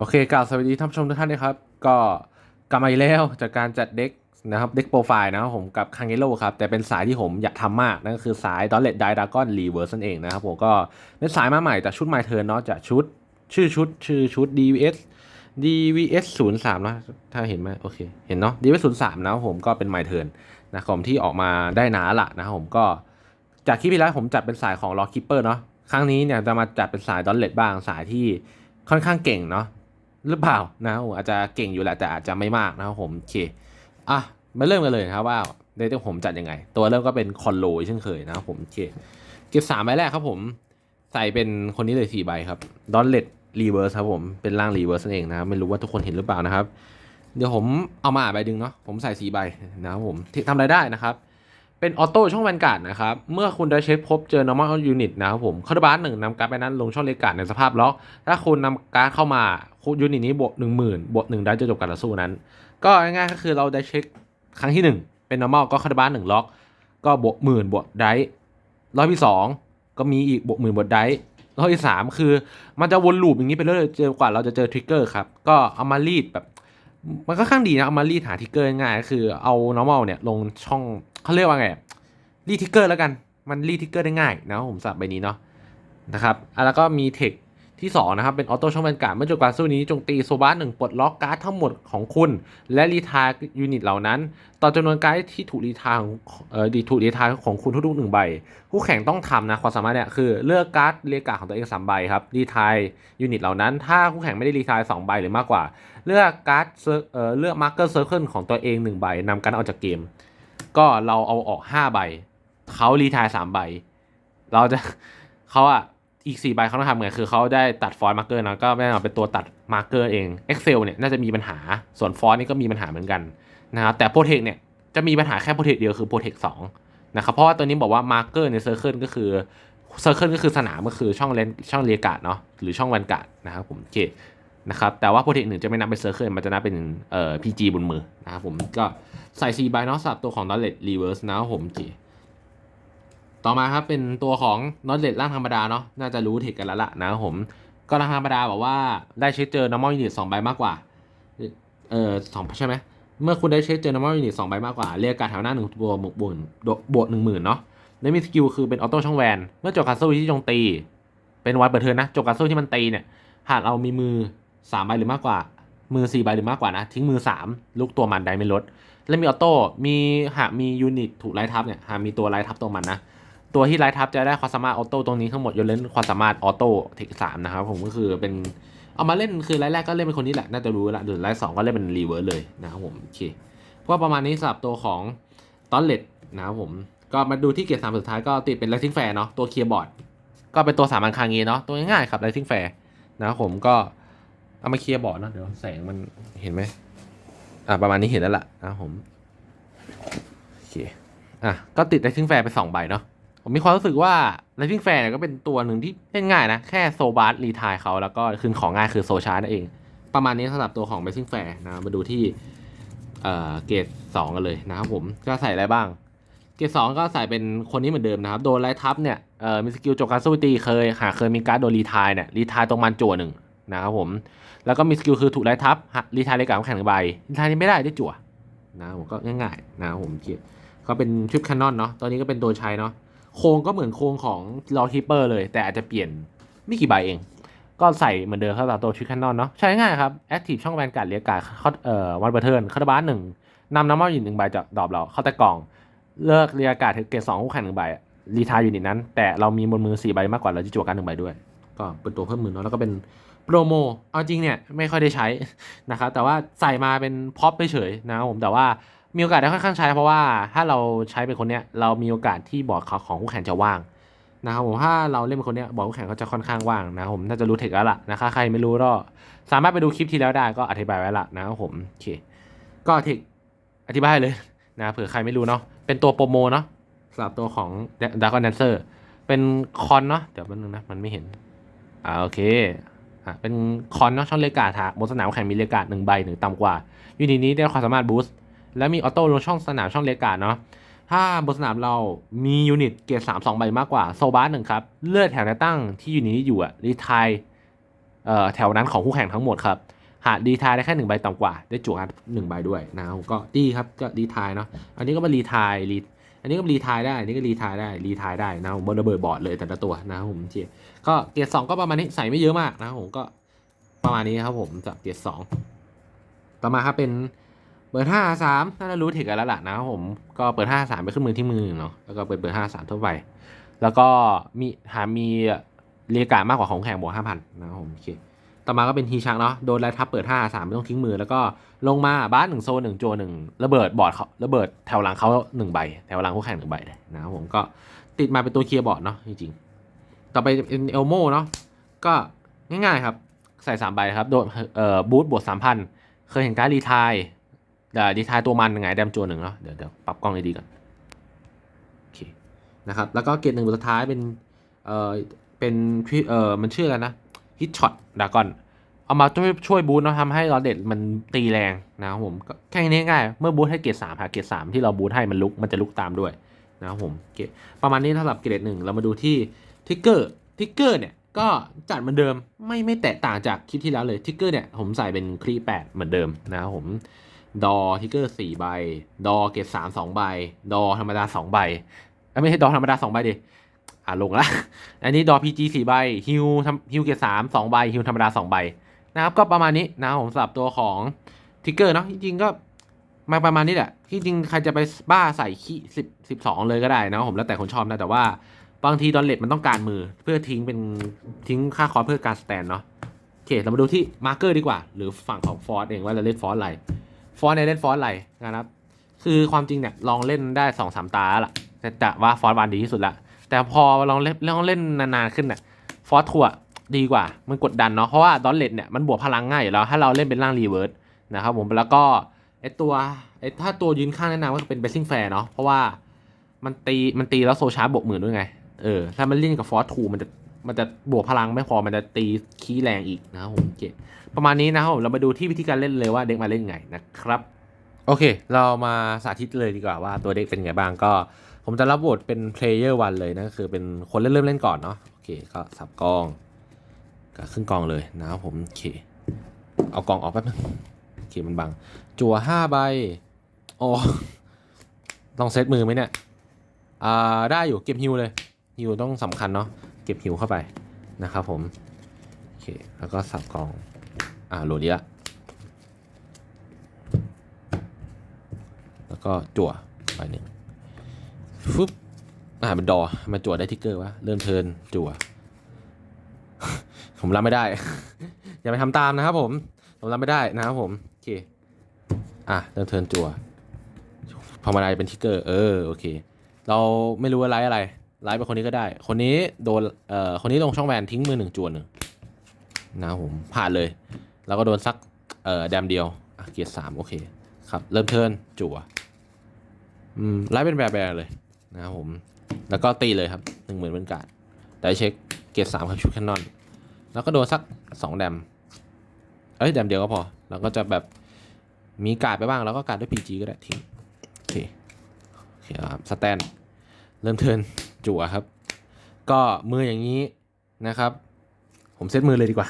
โอเคกล่าวสวัสดีท่านผู้ชมทุกท่านนะครับ ก็กลับมาอีกแล้วจากการจัดเด็กนะครับเด็กโปรไฟล์นะครับผมกับคังเกโ o ครับ แต่เป็นสายที่ผมอยากทำมาก นั่นก็คือสายดอลเลตไดดากอนรีเวิร์สนั่นเองนะครับผมก็เป็นสายมาใหม่แต่ชุดไมเทิร์นเนาะจากชุด ชื่อชุด ชื่อชุด DVS DVS 0 3นะถ้าเห็นไหมโอเค เห็นเนาะ DVS 0 3นะครับผมก็เป็นไมเทิร์นนะครับผมที่ออกมาได้นานละนะครับผมก็จากคลิปที่แล้วผมจัดเป็นสายของล็อกคิปเปอร์เนาะครั้งนี้เนี่ยจะมาจัดเป็นสายดอลเลตบ้างสายที่ค่อนข้างเก่งเนาะ หรือเปล่านะผมอาจจะเก่งอยู่แหละแต่อาจจะไม่มากนะครับผมโอเคอะมาเริ่มกันเลยครับว่าเดทผมจัดยังไง ตัวเริ่มก็เป็นคอนโลเช่นเคยนะครับผมโอเคเก็บสามใบแรกครับผมใส่เป็นคนนี้เลยสี่ใบครับดอลเลตรีเวิร์สครับผมเป็นร่างรีเวิร์สนั่นเองนะครับไม่รู้ว่าทุกคนเห็นหรือเปล่านะครับ เดี๋ยวผมเอามาอ่านใบดึงเนาะผมใส่สีใบนะครับผมที่ทำอะไรได้นะครับ เป็นออโต้ช่องแวนการ์ดนะครับ เมื่อคุณได้เช็คพบเจอ normal unit นะครับผมคาร์บาร์หนึ่งนำการ์ดไปนั้นลงช่องเลกการ์ดในสภาพล็อก ถ้าคุณนำการ์ดเข้ามายูนิตนี้บวกหนึ่งหมื่นบวกหนึ่งได้จะจบการต่อสู้นั้น ก็ง่ายๆก็คือเราได้เช็คครั้งที่หนึ่งเป็น normal ก็คาร์บาร์หนึ่งล็อก ก็บวกหมื่นบวกได้รอบที่สองก็มีอีกบวกหมื่นบวกได้รอบที่สามคือมันจะวนลูปอย่างนี้ไปเรื่อยๆจอกว่าเราจะเจอทริกเกอร์ครับก็เอามารีดแบบมันก็ข้างดีนะเอามารีดหาทริกเกอร์ง่ายก็คือเอา normal เนี่ยลงช่อง เขาเรียกว่าไงรีทิกเกอร์แล้วกัน มันรีทิกเกอร์ได้ง่ายนะผมสับใบนี้เนาะนะครับแล้วก็มีเทคที่2นะครับเป็นออโต้ช่องแวนการ์ดเมื่อจบการสู้นี้จงตีโซบาหนึ่งปลดล็อกการ์ดทั้งหมดของคุณ และรีทายยูนิตเหล่านั้น ต่อจำนวนการ์ดที่ถูกรีทายของเอ่อดีถูกรีทายของคุณทุกๆหนึ่งใบคู่แข่งต้องทำนะความสามารถเนี่ยคือเลือกการ์ดเรียกกาดของตัวเองสามใบครับรีทายยูนิตเหล่านั้น ถ้าคู่แข่งไม่ได้รีทายสองใบหรือมากกว่า เลือกการ์ดเอ่อเลือกมาร์เกอร์เซอร์เคิลของตัวเองหนึ่งใบนำการ์ดออกจากเกม ก็เราเอาออกห้าใบเขารีทายสามใบ เราจะเขาอะอีกสี่ใบเขาต้องทำไงคือเขาได้ตัดฟอนต์มาร์เกอร์นะก็แน่นอนเป็นตัวตัดมาร์เกอร์เอง Excel เนี่ยน่าจะมีปัญหาส่วนฟอนต์นี่ก็มีปัญหาเหมือนกันนะครับแต่โปรเทคเนี่ยจะมีปัญหาแค่โปรเทคเดียวคือโปรเทคสองนะครับเพราะว่าตัวนี้บอกว่ามาร์เกอร์ในเซอร์เคิลก็คือเซอร์เคิลก็คือสนามก็คือช่องเลนช่องเรียกาดเนาะหรือช่องวันการ์ดนะครับผมโอเค นะครับแต่ว่าโปรเทคหนึ่งจะไม่นับเป็นเซอร์เคิลมันจะนับเป็นเอ่อพีจีบนมือนะครับผมก็ใส่สี่ใบเนาะสำหรับตัวของ Knowledge Reverse นะครับผมโอเคต่อมาครับเป็นตัวของนอตเลดร่างธรรมดาเนาะน่าจะรู้เทคกันแล้วล่ะนะครับผมก็ร่างธรรมดาบอกว่าได้เช็คเจอ normal unit สองใบมากกว่าเออสองใช่ไหมเมื่อคุณได้เช็คเจอ normal unit สองใบมากกว่า เรียกการแถวหน้าหนึ่งตัวบวกบวกบวกหนึ่งหมื่นเนาะและมีสกิลคือเป็นออโต้ช่องแวน เมื่อจบการสู้ที่จงตี เป็นวันเปิดเทิร์นนะจบการสู้ที่มันตีเนี่ยหากเรามีมือ สามใบหรือมากกว่า มือสี่ใบหรือมากกว่านะ ทิ้งมือสามลูกตัวมันได้ไม่ลด และมีออโต้มีหากมียูนิตถูกไล่ทับเนี่ยหากมีตัวไล่ทับตัวมันนะตัวที่ไลท์ทับจะได้ความสามารถออโต้ตรงนี้ทั้งหมดยกเว้นความสามารถออโต้เทคสามนะครับผมก็คือเป็นเอามาเล่นคือไลท์แรกก็เล่นเป็นคนนี้แหละ น่าจะรู้ละหรือไลท์สองก็เล่นเป็นรีเวิร์สเลยนะครับผมโอเคก็ประมาณนี้สำหรับตัวของตอนเลดนะครับผมก็มาดูที่เกียร์สามสุดท้ายก็ติดเป็นไลทิ้งแฟร์เนาะตัวเคียร์บอร์ดก็เป็นตัวสามัญคางเงเนาะตัวง่ายๆครับไลทิงแฟร์นะครับผมก็ เอามาเคลียร์บอร์ดนะเดี๋ยวแสงมันเห็นไหมอ่าประมาณนี้เห็นแล้วล่ะนะผมโอเคอะก็ติดไลทิงแฟร์ไปสองใบเนาะผมมีความรู้สึกว่า Lightning Fair เนี่ยก็เป็นตัวหนึ่งที่เล่นง่ายนะ แค่โซบาร์รีทายเขาแล้วก็คืนของง่ายคือโซชาร์นั่นเอง ประมาณนี้สำหรับตัวของ Lightning Fair นะมาดูที่เอ่อเกรดสองกันเลยนะครับผมก็ใส่อะไรบ้าง เกรดสองก็ใส่เป็นคนนี้เหมือนเดิมนะครับ โดนไล่ทับเนี่ยเอ่อมีสกิลโจกการสู้ตีเคยหาเคยมีการ์ดโดนรีทายเนี่ยรีทายตรงมันจั่วหนึ่งนะครับผม แล้วก็มีสกิลคือถูกไล่ทับรีทายเลยกับแข่งหนึ่งใบรีทายนี้ไม่ได้ได้จั่วนะผมก็ง่ายๆนะครับผมก็เป็นชุดแคนนอนเนาะตอนนี้ก็เป็นตัวใช้เนาะโครงก็เหมือนโครงของลอคิปเปอร์เลย แต่อาจจะเปลี่ยนไม่กี่ใบเอง ก็ใส่เหมือนเดิมครับตัวชุดแคนนอนเนาะใช้ง่ายครับแอคทีฟช่องแวนการ์ดเรียกการเขาเอ่อวันเบอร์เทิร์นคาร์บาร์หนึ่งนำน้ำมันอยู่หนึ่งใบจากดอปเราเข้าแต่กล่องเลิกเรียกการถึงเกรดสองคู่แข่งหนึ่งใบรีทายอยู่นิตนั้น แต่เรามีบนมือสี่ใบมากกว่าเราจะจั่วกันหนึ่งใบด้วย ก็เป็นตัวเพิ่มมือเนาะแล้วก็เป็นโปรโมเอาจริงเนี่ยไม่ค่อยได้ใช้นะครับแต่ว่าใส่มาเป็นพ็อปเฉยนะครับผมแต่ว่ามีโอกาสได้ค่อนข้างใช้เพราะว่าถ้าเราใช้เป็นคนเนี้ยเรามีโอกาสที่บอร์ดของคู่แข่งจะว่างนะครับผมถ้าเราเล่นเป็นคนเนี้ยบอร์ดคู่แข่งก็จะค่อนข้างว่างนะครับผมน่าจะรู้เทคแล้วล่ะนะครับใครไม่รู้ก็สามารถไปดูคลิปที่แล้วได้ก็อธิบายไว้ละนะครับผมโอเคก็เทคอธิบายเลยนะเผื่อใครไม่รู้เนาะเป็นตัวโปรโมเนาะสำหรับตัวของดาร์กแดนเซอร์เป็นคอนเนาะเดี๋ยวแป๊บนึงนะมันไม่เห็น อ่าโอเคอะเป็นคอนเนาะช่องเลกาถาบนสนามแข่งมีเลกาหนึ่งใบหนึ่งต่ำกว่ายูนิตนี้ได้ความสามารถบูสต์แล้วมีออโต้ลงช่องสนามช่องเลกาเนาะถ้าบนสนามเรามียูนิตเกียร์สามสองใบมากกว่าโซบาร์หนึ่งครับ เลือดแถวแนตั้งที่ยูนิตนี้อยู่อะรีทายเอ่อแถวนั้นของคู่แข่งทั้งหมดครับ หากดีทายได้แค่หนึ่งใบต่ำกว่า ได้จั่วการหนึ่งใบด้วยนะครับก็ดีครับก็ดีทายเนาะอันนี้ก็มารีทายรี อันนี้ก็รีทายได้ อันนี้ก็รีทายได้ รีทายได้นะผมบนระเบิดบอร์ดเลยแต่ละตัวนะครับผมเจก็เกียร์สองก็ประมาณนี้ใส่ไม่เยอะมากนะผมก็ประมาณนี้ครับผมจากเกียร์สองต่อมาครับเป็นเบอร์ห้าสามน่าจะรู้ถึงกันแล้วล่ะนะครับผมก็เปิดห้าสามไปขึ้นมือที่มือหนึ่งเนาะแล้วก็เปิดเบอร์ห้าสามทั่วไปแล้วก็มีหามีเรียกการมากกว่าของแข่งบวกห้าพันนะครับผมโอเค ต่อมาก็เป็นฮีชังเนาะ โดนไล่ทับเปิด 5 3 ไม่ต้องทิ้งมือ แล้วก็ลงมาบ้านหนึ่งโซนหนึ่งโจหนึ่งระเบิดบอร์ดเขาระเบิดแถวหลังเขาหนึ่งใบ แถวหลังคู่แข่งหนึ่งใบเลยนะครับผมก็ติดมาเป็นตัวเคลียร์บอร์ดเนาะจริงๆ ต่อไปเป็นเอลโมเนาะ ก็ง่ายๆครับ ใส่ 3 ใบครับ โดนเอ่อบูทบวกสามพันเคยเห็นการดรีทายเดี๋ยวรีทายตัวมันยังไงแดมโจหนึ่งเนาะ เดี๋ยวเดี๋ยวปรับกล้องดีๆก่อนโอเคนะครับ แล้วก็เกรดหนึ่งสุดท้ายเป็นเอ่อเป็นเอ่อมันชื่ออะไรนะฮิตช็อต ดากอนเอามาช่วยช่วยบูทนะทำให้เราเด็ดมันตีแรงนะครับผมแค่นี้ง่ายเมื่อบูทให้เกรดสามหาเกรดสามที่เราบูทให้มันลุกมันจะลุกตามด้วยนะครับผมเกรดประมาณนี้สำหรับเกรดหนึ่งเรามาดูที่ทิกเกอร์ทิกเกอร์เนี่ยก็จัดเหมือนเดิมไม่ไม่แตกต่างจากคลิปที่แล้วเลยทิกเกอร์เนี่ยผมใส่เป็นคลีแปดเหมือนเดิมนะครับผมดอทิกเกอร์สี่ใบ ดอเกรดสามสองใบ ดอธรรมดาสองใบไม่ใช่ดอธรรมดาสองใบดิ อ่าลงละ อันนี้ดอพีจีสี่ใบฮิวทำฮิวเกียรดสามสองใบฮิวธรรมดาสองใบนะครับก็ประมาณนี้นะผมสำหรับตัวของทิกเกอร์เนาะจริงๆก็มาประมาณนี้แหละที่จริงใครจะไปบ้าใส่ขี้สิบสิบสองเลยก็ได้นะผมแล้วแต่คนชอบนะแต่ว่าบางทีดอนเลตมันต้องการมือเพื่อทิ้งเป็นทิ้งค่าคอร์เพื่อการสแตนเนาะโอเคเรามาดูที่มาร์เกอร์ดีกว่า หรือฝั่งของฟอร์สเองว่าเราเล่นฟอร์สอะไรฟอร์สในเล่นฟอร์สอะไรนะครับ คือความจริงเนี่ยลองเล่นได้สองสามตาละแต่ว่าฟอร์สวันดีที่สุดละ แต่พอลองเล่นเล่นนานๆขึ้นเนี่ยฟอร์สทัวดีกว่า มันกดดันเนาะเพราะว่าดอนเลดเนี่ยมันบวกพลังง่ายอยู่แล้ว ถ้าเราเล่นเป็นร่างรีเวิร์สนะครับผมแล้วก็ไอตัวไอถ้าตัวยืนข้างแนะนำก็เป็นเบสซิ่งแฟร์เนาะเพราะว่ามันตีมันตีแล้วโซชาร์บวกหมื่นด้วยไงเออถ้ามันเล่นกับฟอร์ทูมันจะมันจะบวกพลังไม่พอมันจะตีคีแรงอีกนะครับผมเคประมาณนี้นะครับผมเรามาดูที่วิธีการเล่นเลยว่าเด็กมาเล่นไงนะครับ โอเค เรามาสาธิตเลยดีกว่าว่าตัวเด็กเป็นไงบ้างก็ ผมจะรับบทเป็น player one เลยนะคือเป็นคนเล่นเริ่มเล่นก่อนเนาะโอเคก็สับกองก็ขึ้นกองเลยนะครับผมโอเค เอากองออกแป๊บนึงโอเคมันบัง จั่วห้าใบโอ้ต้องเซตมือไหมเนี่ยอ่าได้อยู่เก็บฮิวเลยฮิวต้องสำคัญเนาะเก็บฮิวเข้าไปนะครับผมโอเคแล้วก็สับกองอ่าโหลดดีละแล้วก็จั่วไปหนึ่ง ฟึบอ่าเป็นดอมาจั่วได้ทิกเกอร์วะเริ่มเทิร์นจั่ว ผมรับไม่ได้ อย่าไปทำตามนะครับผม ผมรับไม่ได้นะครับผม โอเค อะเริ่มเทิร์นจั่วพอมาได้เป็นทิกเกอร์ เออ โอเค เราไม่รู้ว่าไลฟ์อะไรไลฟ์เป็นคนนี้ก็ได้ คนนี้โดน เอ่อ คนนี้ลงช่องแวนทิ้งมือหนึ่งจวนหนึ่งนะผมผ่านเลย แล้วก็โดนซัก เอ่อ แดมเดียวเกียร์สามโอเค ครับ เริ่มเทิร์นจั่ว อืม ไลฟ์เป็นแบบแบบเลย นะครับผม แล้วก็ตีเลยครับหนึ่งหมื่นเป็นการ์ดได้เช็คเกียร์สามครับชุดแคนนอน แล้วก็โดนสักสองแดม เอ้ยแดมเดียวก็พอ แล้วก็จะแบบมีการ์ดไปบ้าง แล้วก็การ์ดด้วย PG ก็ได้ทิ้งโอเคโอเคครับสแตนเริ่มเทินจั่วครับ ก็มืออย่างนี้นะครับ ผมเซตมือเลยดีกว่า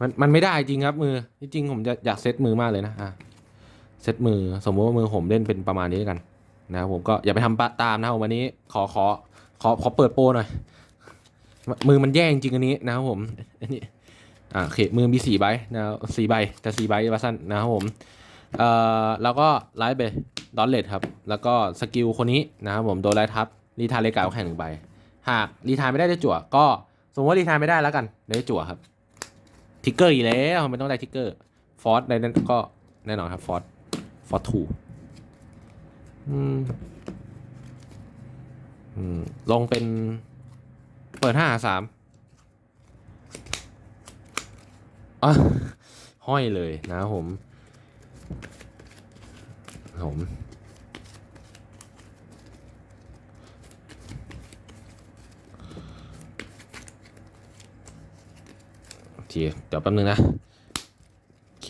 มันมันไม่ได้จริงครับมือจริงผมจะอยากเซตมือมากเลยนะอะเซตมือสมมติว่ามือผมเล่นเป็นประมาณนี้กัน นะครับผมก็อย่าไปทำปะตามนะครับวันนี้ขอขอขอขอเปิดโปรหน่อย มือมันแย่จริงอันนี้นะครับผมอันนี้อ่าโอเคมือมีสี่ใบนะครับสี่ใบแต่สี่ใบบัสั้นนะครับผมเอ่อแล้วก็ไลฟ์ไปดอนเลดครับ แล้วก็สกิลคนนี้นะครับผมโดนไลท์ทับรีทายเลกาแข่งหนึ่งใบ หากรีทายไม่ได้ได้จั่ว ก็สมมติว่ารีทายไม่ได้แล้วกันได้จั่วครับทิกเกอร์อีกแล้วไม่ต้องได้ทิกเกอร์ฟอร์สในนั้นก็แน่นอนครับฟอร์สฟอร์สทู ลงเป็น เปิดห้าสามอะห้อยเลยนะผมผมเดี๋ยวแป๊บนึงนะโอเค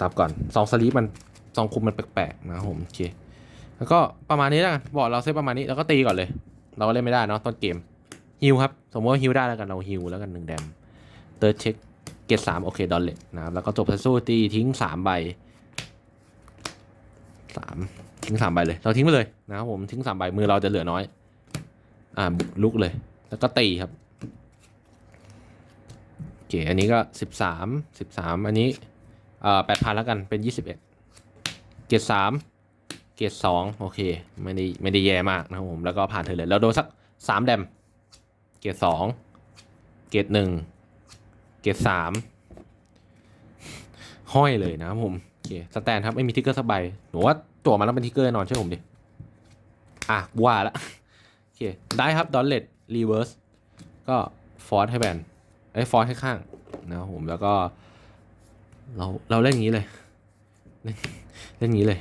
ซับก่อนซองสลีปมันซองคุมมันแปลกๆนะผมโอเค แล้วก็ประมาณนี้แล้วกันบอกเราเซตประมาณนี้แล้วก็ตีก่อนเลย เราก็เล่นไม่ได้เนาะต้นเกมฮิวครับ สมมติว่าฮิวได้แล้วกันเราฮิวแล้วกันหนึ่งแดมเติร์ดเช็คเกตสามโอเคดอลเลตนะครับแล้วก็จบทัสู้ตีทิ้งสามใบสามทิ้งสามใบเลย เราทิ้งไปเลยนะครับผมทิ้งสามใบมือเราจะเหลือน้อย อ่าลุกเลย แล้วก็ตีครับโอเคอันนี้ก็สิบสามสิบสามอันนี้เอ่อแปดพันแล้วกันเป็นยี่สิบเอ็ดเกตสาม เกตสองโอเค ไม่ได้ไม่ได้แย่มากนะครับผมแล้วก็ผ่านเธอเลยแล้วโดนสักสามแดมเกตสองเกตหนึ่งเกตสามห้อยเลยนะครับผมโอเคสแตนครับไม่มีทิกเกอร์สักใบหนูว่าตัวมันต้องเป็นทิกเกอร์แน่นอนเชื่อผมดิอะว่าละโอเคได้ครับดอลเลตรีเวิร์สก็ฟอร์สให้แบนไอ้ฟอร์สให้ข้างนะครับผมแล้วก็เราเราเล่นอย่างนี้เลย เล่นเล่นอย่างนี้เลย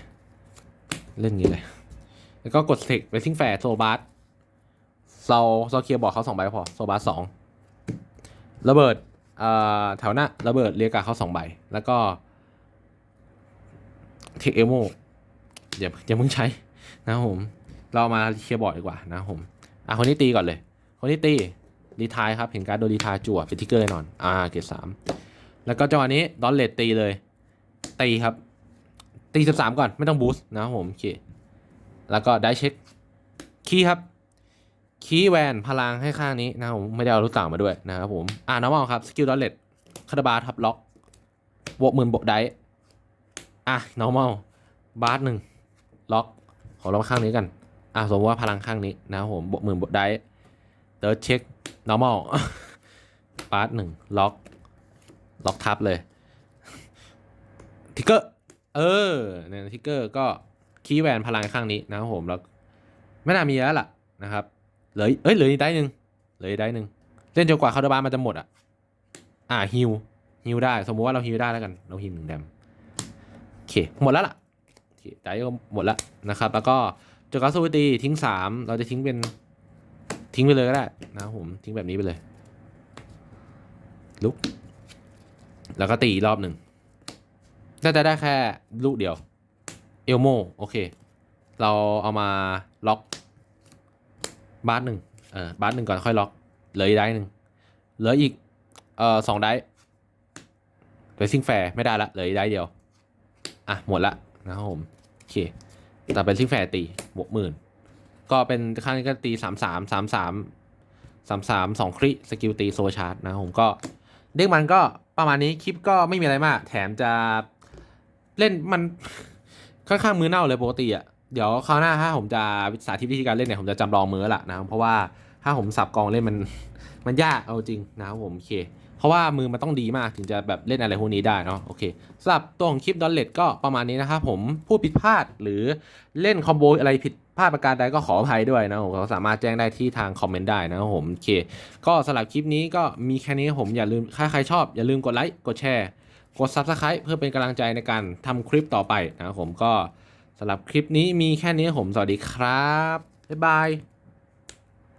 เล่นองนี้เลย แล้วก็กดเทคไปทิ้งแฟร์โซบาร์เราเราเคียบอร์เขาสองใบพอโซบาร์สองระเบิดเอ่อแถวหน้าระเบิดเรียกาเขาสองใบ แล้วก็เทคเอโมอย่าอย่าเพิ่งใช้นะผม เรามาเคลียร์บอร์ดดีกว่านะผมอะคนนี้ตีก่อนเลย คนนี้ตีรีทายครับ เห็นการโดนรีทายจั่วเป็นทิกเกอร์แน่นอน อ่า เกรดสามแล้วก็จังหวะนี้ดอนเลดตีเลย ตีครับ ตีสิบสามก่อนไม่ต้องบูสต์นะครับผมโอเค แล้วก็ได้เช็คคีย์ครับ คีย์แวนพลังให้ข้างนี้นะครับผมไม่ได้เอาลูกต่ามาด้วยนะครับผม อ่าน้องครับสกิลดอนเลดคาราบาทับล็อกบวกหมื่นบวกได้อะ normal บาร์หนึ่งล็อกของเราข้างนี้กันอะสมมติว่าพลังข้างนี้นะครับผมบวกหมื่นบวกได้เติร์ดเช็ค normal ปาร์หนึ่งล็อกล็อกทับเลยทิกเกอร์ เออเนี่ยทิกเกอร์ก็คีย์แวนพลังข้างนี้นะครับผมแล้วไม่น่ามีแล้วล่ะนะครับเหลือเอ้ยเหลืออีกได้หนึ่งเหลืออีกได้หนึ่งเล่นจนกว่าคาร์ดบานมันจะหมดอะอ่าฮิวฮิวได้ สมมุติว่าเราฮิวได้แล้วกัน เราฮิวหนึ่งแดมโอเคหมดแล้วล่ะโอเคได้ก็หมดแล้วนะครับ แล้วก็จกัสวิตีทิ้งสามเราจะทิ้งเป็นทิ้งไปเลยก็ได้นะครับผมทิ้งแบบนี้ไปเลยลุกแล้วก็ตีอีกรอบหนึ่ง น่าจะได้แค่ลูกเดียว เอลโมโอเค เราเอามาล็อก บาร์หนึ่งเออบาร์หนึ่งก่อนค่อยล็อก เหลืออีกได้หนึ่งเหลืออีกเอ่อสองได้เรซิ่งแฟร์ไม่ได้ละเหลืออีกได้เดียว อะ หมดละนะครับผมโอเคแต่เป็นซิ่งแฟร์ตีบวกหมื่นก็เป็นข้างนี้ก็ตีสามสามสามสามสามสามสองคริสกิลตีโซชาร์ดนะครับผมก็เด็กมันก็ประมาณนี้คลิปก็ไม่มีอะไรมาก แถมจะ เล่นมันค่อนข้างมือเน่าเลยปกติอะเดี๋ยวคราวหน้าถ้าผมจะสาธิตวิธีการเล่นเนี่ยผมจะจำลองมือละนะเพราะว่าถ้าผมสับกองเล่นมันมันยากเอาจริงนะครับผมโอเค เพราะว่ามือมันต้องดีมากถึงจะแบบเล่นอะไรพวกนี้ได้เนาะโอเคสำหรับตัวของคลิปดอลเลตก็ประมาณนี้นะครับผมพูดผิดพลาดหรือเล่นคอมโบอะไรผิดพลาดประการใดก็ขออภัยด้วยนะผมก็สามารถแจ้งได้ที่ทางคอมเมนต์ได้นะครับผมโอเค ก็สำหรับคลิปนี้ก็มีแค่นี้ผมอย่าลืมถ้าใครชอบอย่าลืมกดไลค์กดแชร์ กด Subscribe เพื่อเป็นกำลังใจในการทำคลิปต่อไปนะครับผมก็สำหรับคลิปนี้มีแค่นี้ผมสวัสดีครับ บ๊ายบาย